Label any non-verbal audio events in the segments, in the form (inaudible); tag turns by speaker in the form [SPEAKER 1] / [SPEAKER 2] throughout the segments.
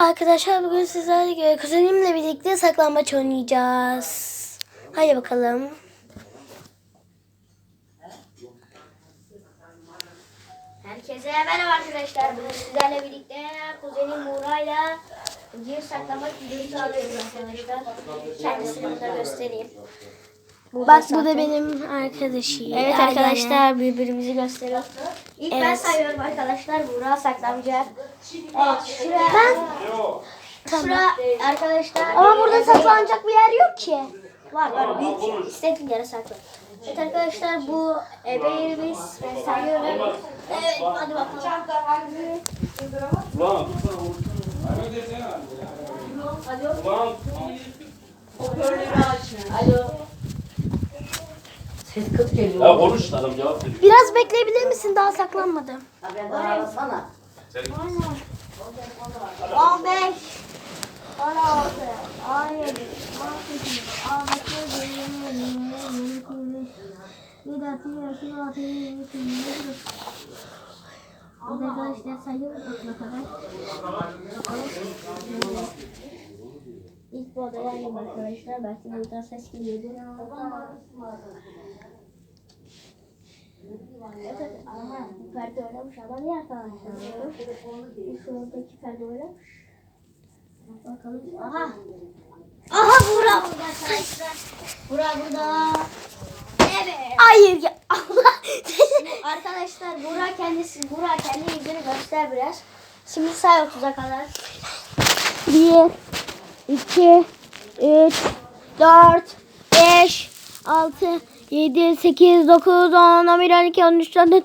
[SPEAKER 1] Arkadaşlar bugün sizlerle kuzenimle birlikte saklambaç oynayacağız. Hadi bakalım.
[SPEAKER 2] Herkese merhaba arkadaşlar. Bugün sizlerle birlikte kuzenim Muğra'yla bir saklamak videosu alıyoruz arkadaşlar. Kendisini burada göstereyim.
[SPEAKER 1] Bak bu da benim arkadaşım.
[SPEAKER 2] Evet
[SPEAKER 1] Erdem.
[SPEAKER 2] arkadaşlar birbirimizi gösteriyoruz. İlk ben
[SPEAKER 1] Evet.
[SPEAKER 2] sayıyorum arkadaşlar. Muğra saklanacak. Evet şura,
[SPEAKER 1] Tamam.
[SPEAKER 2] şura arkadaşlar.
[SPEAKER 1] Ama burada saklanacak bir yer yok ki.
[SPEAKER 2] Var var büyük yer. İstediğin yere sakla. Evet arkadaşlar bu ebe yerimiz. Ben sayıyorum. Evet hadi bakalım.
[SPEAKER 3] Ulan Ulan
[SPEAKER 4] Ses kıt geliyor.
[SPEAKER 3] Ya konuş adam cevap veriyor.
[SPEAKER 1] Biraz bekleyebilir misin? Daha saklanmadım.
[SPEAKER 4] Ben daha arasana.
[SPEAKER 2] 15 16 17 18 Arkadaşlar sayıyoruz okula kadar. İlk bu odaya alayım arkadaşlar. Belki buradan ses geliyordu. Evet, ama bu perde oynamış ama niye arkadaşlar? Şuradaki perde oynamış. Bakalım. Aha.
[SPEAKER 1] Aha Burak.
[SPEAKER 2] Bura burada. Evet.
[SPEAKER 1] Hayır ya. Allah.
[SPEAKER 2] Arkadaşlar Burak kendisi, Burak kendi yüzünü göster biraz. Şimdi say 30'a kadar.
[SPEAKER 1] 1, 2, 3, 4, 5, 6, 7, 8, 9, 10, 11, 12, 13, 14,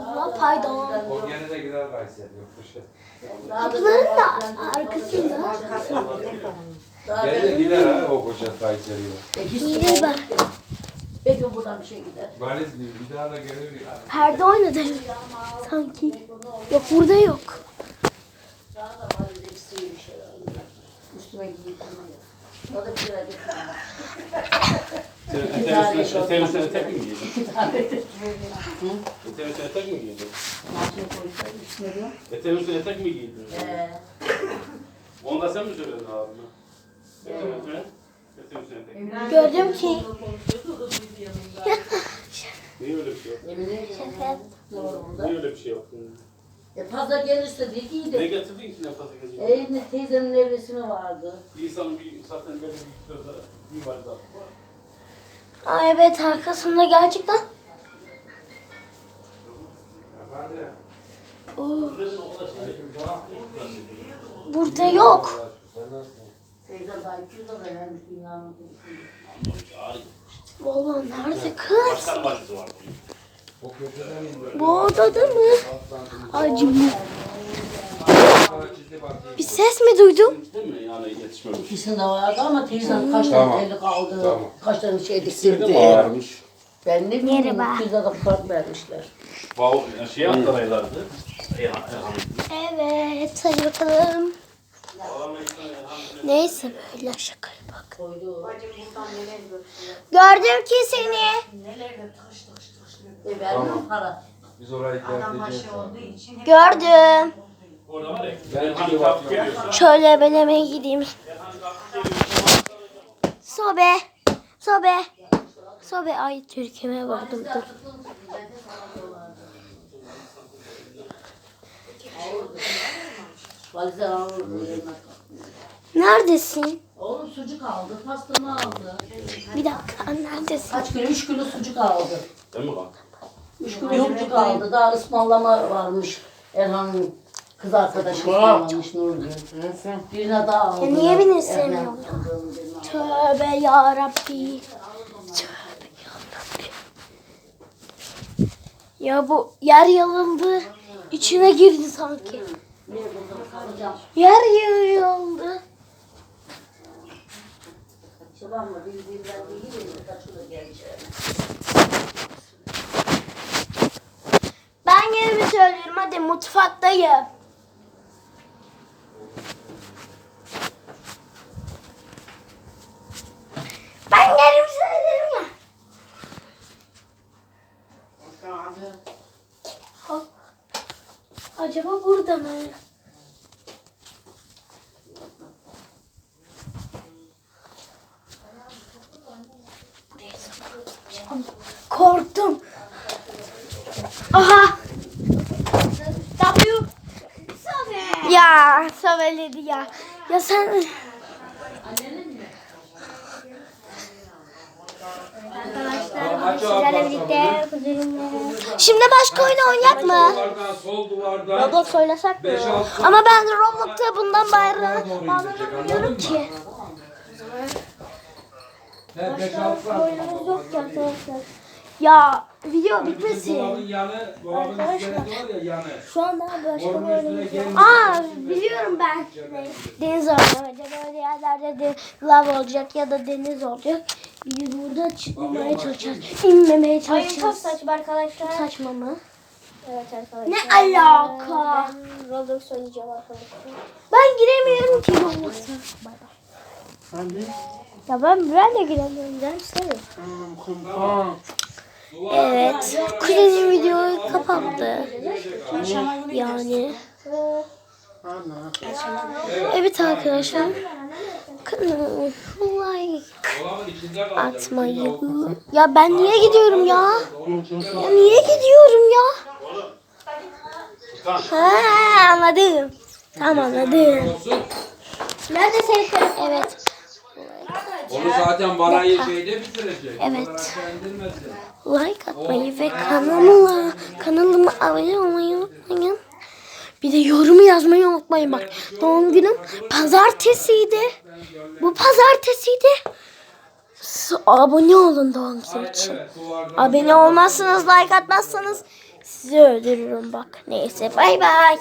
[SPEAKER 1] Allah pardon.
[SPEAKER 5] O gene de gider Kayseri yok bir şey.
[SPEAKER 1] Kapıların da arkasında.
[SPEAKER 5] Gene de gider ha o koca Kayseri'ye.
[SPEAKER 1] Yine bak.
[SPEAKER 4] Belki buradan bir şey gider.
[SPEAKER 5] Valiz bir daha da gelir.
[SPEAKER 1] Perde oynadı sanki. Yok burada yok.
[SPEAKER 4] Daha da şey. Üstüme giyip O da bir. (laughs)
[SPEAKER 3] Sen eteğin üstüne tek mi giydin?
[SPEAKER 4] İki tane de.
[SPEAKER 3] Eteğin üstüne tek mi giydin?
[SPEAKER 4] Altına koysak üstüne diyor.
[SPEAKER 3] Eteğin üstüne tek mi giydin?
[SPEAKER 4] Ee,
[SPEAKER 3] Onu da sen mi söyledin abime? Eteğin üstüne? Eteğin üstüne tek.
[SPEAKER 1] Gördüm ki.
[SPEAKER 3] Niye öyle bir şey yok?
[SPEAKER 4] yemin ediyorum. Doğru
[SPEAKER 3] Niye öyle bir şey yok?
[SPEAKER 4] E fazla gelirse diye
[SPEAKER 3] Ne
[SPEAKER 4] giydim.
[SPEAKER 3] getirdin ki ne fazla geziyor?
[SPEAKER 4] Evde teyzemin evresimi vardı.
[SPEAKER 3] İnsanın bir zaten böyle bir sözde bir var zaten.
[SPEAKER 1] Aa, evet arkasında gerçekten. Oo, burada yok.
[SPEAKER 4] Teyzem daha 200 lira vermiş dünyanın.
[SPEAKER 1] Vallahi nerede kız? Bu odada mı? Acı Bir ses mi duydum?
[SPEAKER 3] Değil mi? Yani yetişmemiş.
[SPEAKER 4] İkisinde vardı ama teyzem kaç
[SPEAKER 5] Tamam.
[SPEAKER 4] tane evde kaldı.
[SPEAKER 5] Tamam.
[SPEAKER 4] Kaç tane şey
[SPEAKER 3] İkisinde
[SPEAKER 4] diktirdi.
[SPEAKER 3] mi ağırmış?
[SPEAKER 4] Ben ne bileyim
[SPEAKER 1] Merhaba.
[SPEAKER 4] 200 lira fark vermişler.
[SPEAKER 3] Vav, şey atlaraylardı. Eyhan,
[SPEAKER 1] Evet hadi bakalım. Neyse böyle şaka bak. Gördüm ki seni.
[SPEAKER 4] E vermiyor para.
[SPEAKER 5] Biz terk edeceğiz.
[SPEAKER 1] Gördüm.
[SPEAKER 3] Orada var ya.
[SPEAKER 1] Şöyle ben hemen gideyim. Sobe. Sobe. Sobe. Ay Türkiye'me vardım dur. Neredesin?
[SPEAKER 4] Oğlum sucuk aldı, pastamı aldı.
[SPEAKER 1] Bir dakika neredesin?
[SPEAKER 4] Kaç kilo? Üç kilo sucuk aldı.
[SPEAKER 3] Değil mi lan?
[SPEAKER 4] Üç kilo sucuk aldı. Daha ısmarlama varmış. Erhan'ın kız arkadaşı ısmarlamış Nurgül. Birine daha aldı.
[SPEAKER 1] Ya niye beni
[SPEAKER 4] aldı.
[SPEAKER 1] Tövbe yarabbi. Tövbe yarabbi. Ya bu yer yalındı. İçine girdi sanki. Yer
[SPEAKER 4] değil mi? Kaçıyor genç.
[SPEAKER 1] söylüyorum hadi mutfaktayım. Ben gelip söylerim ya. Ha, Acaba burada mı? Korktum. Aha. W. Ya söyledi ya. Ya sen
[SPEAKER 2] Arkadaşlar bugün sizlerle birlikte kuzenimle
[SPEAKER 1] şimdi başka oyun oynayak mı? Roblox oynasak mı? Ama ben Roblox'ta bundan bayrağı bağlanamıyorum ki.
[SPEAKER 5] var.
[SPEAKER 1] Oyunumuz yok ki. Ya video bitmesin.
[SPEAKER 5] Yanı.
[SPEAKER 1] Şu anda başka bir yok.
[SPEAKER 5] gelmiş.
[SPEAKER 1] Aa biliyorum ben. Deniz olacak. Öyle yerlerde de lav olacak ya da deniz olacak. Biz burada çıkmamaya çalışacağız. İnmemeye
[SPEAKER 2] Oyun çok
[SPEAKER 1] çalışacağız.
[SPEAKER 2] saçma arkadaşlar.
[SPEAKER 1] Saçma mı?
[SPEAKER 2] Evet arkadaşlar.
[SPEAKER 1] Ne alaka?
[SPEAKER 2] Ben Roblox oynayacağım arkadaşlar.
[SPEAKER 1] Ben giremiyorum ki Roblox'a. Bay bay. Ya ben ben de giremiyorum canım istemiyorum. Evet. Kuzenim videoyu kapattı. Yani. Evet arkadaşlar. Kanalıma like atmayı. Ya ben niye gidiyorum ya? Ya niye gidiyorum ya? Ha anladım. Tamam anladım. Nerede senin? Evet.
[SPEAKER 5] Onu zaten bana şeyde bitirecek.
[SPEAKER 1] Evet. Like atmayı ve kanalıma kanalıma abone olmayı unutmayın. Bir de yorum yazmayı unutmayın bak. Doğum günüm pazartesiydi. Bu pazartesiydi. Abone olun doğum günü için. Abone olmazsanız like atmazsanız sizi öldürürüm bak. Neyse bay bay.